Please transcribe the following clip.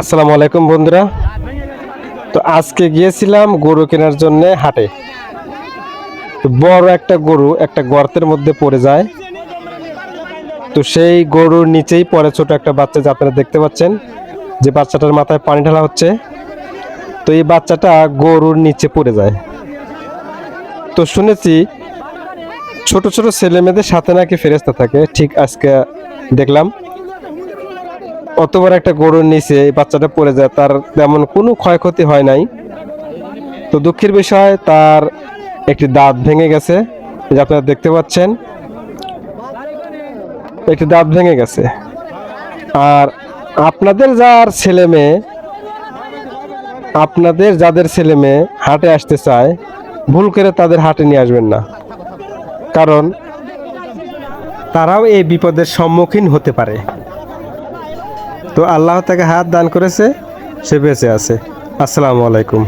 আসসালামু আলাইকুম বন্ধুরা। তো আজকে গিয়েছিলাম গরু কেনার জন্য হাটে। বড় একটা গরু একটা গর্তের মধ্যে পড়ে যায়। তো সেই গরুর নিচেই পরে ছোট একটা বাচ্চা যা আপনারা দেখতে পাচ্ছেন, যে বাচ্চাটার মাথায় পানি ঢালা হচ্ছে। তো এই বাচ্চাটা গরুর নিচে পড়ে যায়। তো শুনেছি ছোট ছোট ছেলে মেয়েদের সাথে নাকি ফেরেস্তা থাকে। ঠিক আজকে দেখলাম। অত বড় একটা গরুর নিচে এই বাচ্চাটা পড়ে যায়, তার তেমন কোনো ক্ষয়ক্ষতি হয় নাই। তো দুঃখের বিষয়, তার একটি দাঁত ভেঙে গেছে যে আপনারা দেখতে পাচ্ছেন, একটি দাঁত ভেঙে গেছে। আর আপনাদের যার ছেলে মেয়ে, আপনাদের যাদের ছেলে মেয়ে হাটে আসতে চায়, ভুল করে তাদের হাটে নিয়ে আসবেন না। কারণ তারাও এই বিপদের সম্মুখীন হতে পারে। তো আল্লাহ তাকে হাত দান করেছে সে বেঁচে আছে। আসসালামু আলাইকুম।